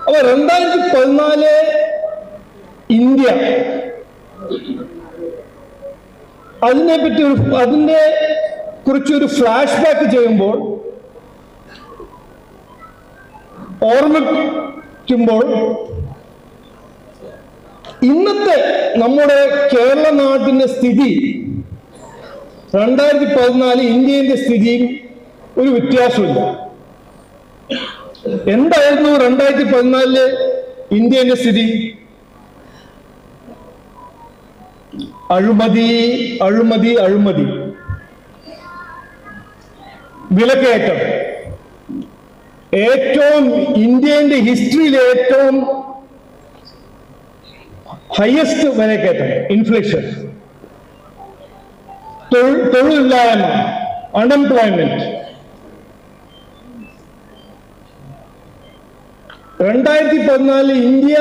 അപ്പൊ രണ്ടായിരത്തി പതിനാല് ഇന്ത്യ. അതിനെ പറ്റി ഒരു അതിന്റെ കുറിച്ചൊരു ഫ്ലാഷ് ബാക്ക് ചെയ്യുമ്പോൾ ഓർമ്മിക്കുമ്പോൾ ഇന്നത്തെ നമ്മുടെ കേരള നാടിന്റെ സ്ഥിതി രണ്ടായിരത്തി പതിനാല് ഇന്ത്യയുടെ സ്ഥിതിയും ഒരു വ്യത്യാസമില്ല എന്തായിരുന്നു രണ്ടായിരത്തി പതിനാലിൽ ഇന്ത്യന്റെ സ്ഥിതി? അഴിമതി അഴിമതി അഴിമതി. വിലക്കയറ്റം. ഏറ്റവും ഇന്ത്യന്റെ ഹിസ്റ്ററിയിൽ ഏറ്റവും ഹയസ്റ്റ് വിലക്കയറ്റം ഇൻഫ്ലേഷൻ തൊഴിലില്ലായ്മ അൺഎംപ്ലോയ്മെന്റ് രണ്ടായിരത്തി പതിനാലിൽ ഇന്ത്യ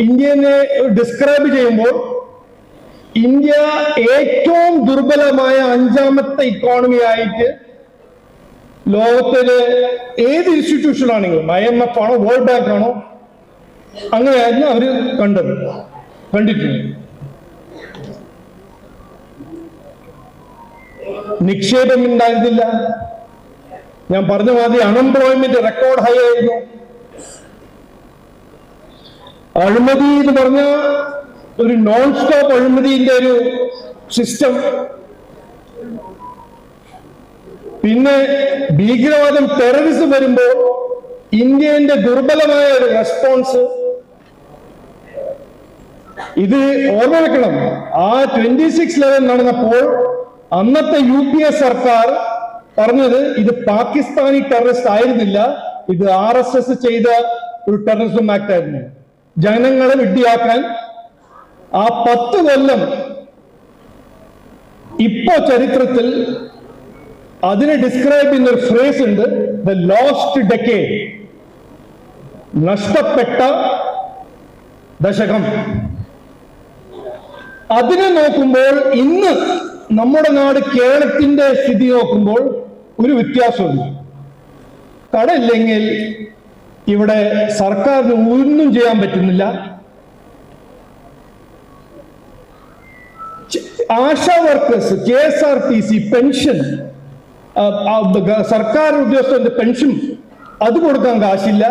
ഇന്ത്യനെ ഡിസ്ക്രൈബ് ചെയ്യുമ്പോൾ ഇന്ത്യ ഏറ്റവും ദുർബലമായ അഞ്ചാമത്തെ ഇക്കോണമി ആയിട്ട് ലോകത്തിലെ ഏത് ഇൻസ്റ്റിറ്റ്യൂഷൻ ആണെങ്കിലും ഐ എം എഫ് ആണോ വേൾഡ് ബാങ്ക് ആണോ അങ്ങനെയായിരുന്നു അവർ കണ്ടത് കണ്ടിട്ടുണ്ട്. നിക്ഷേപം ഉണ്ടായിരുന്നില്ല. ഞാൻ പറഞ്ഞ മാതിരി അൺഎംപ്ലോയ്മെന്റ് റെക്കോർഡ് ഹൈ ആയിരുന്നു. അഴിമതി എന്ന് പറഞ്ഞ ഒരു നോൺ സ്റ്റോപ്പ് അഴിമതിന്റെ ഒരു സിസ്റ്റം പിന്നെ ഭീകരവാദം ടെററിസം വരുമ്പോൾ ഇന്ത്യന്റെ ദുർബലമായ ഒരു റെസ്പോൺസ് ഇത് ഓർമ്മ വെക്കണം ആ ട്വന്റി സിക്സ് ലെവൽ നടന്നപ്പോൾ അന്നത്തെ യു പി എ സർക്കാർ പറഞ്ഞത് ഇത് പാകിസ്ഥാനി ടെററിസ്റ്റ് ആയിരുന്നില്ല ഇത് ആർ എസ് എസ് ചെയ്ത ഒരു ടെററിസം ആക്ട് ആയിരുന്നു. ജനങ്ങളെ വിഡ്ഢിയാക്കാൻ ആ പത്ത് കൊല്ലം ഇപ്പോ ചരിത്രത്തിൽ അതിനെ ഡിസ്ക്രൈബ് ചെയ്യുന്ന ഒരു ഫ്രേസ് ഉണ്ട് ദ ലോസ്റ്റ് ഡെക്കേഡ് നഷ്ടപ്പെട്ട ദശകം. അതിനെ നോക്കുമ്പോൾ ഇന്ന് നമ്മുടെ നാട് കേരളത്തിന്റെ സ്ഥിതി നോക്കുമ്പോൾ ഒരു വ്യത്യാസമുണ്ട് കടയില്ലെങ്കിൽ ഇവിടെ സർക്കാരിന് ഒന്നും ചെയ്യാൻ പറ്റുന്നില്ല. ASHA workers K S R T C pension സർക്കാർ ഉദ്യോഗസ്ഥന്റെ പെൻഷൻ അത് കൊടുക്കാൻ കാശില്ല.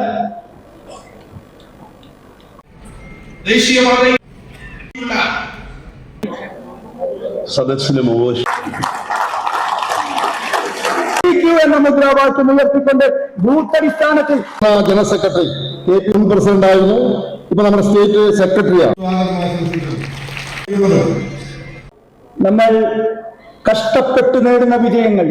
സദസ്സിന് മുമ്പ് എന്ന മുദ്രാവാക്യം ഉയർത്തിക്കൊണ്ട് ബൂത്ത് അടിസ്ഥാനത്തിൽ ജനറൽ സെക്രട്ടറി കെ പി മുൻ പ്രസിഡന്റ് ആയിരുന്നു. ഇപ്പൊ നമ്മുടെ സ്റ്റേറ്റ് സെക്രട്ടറിയാണ് നമ്മൾ കഷ്ടപ്പെട്ട് നേടുന്ന വിജയങ്ങൾ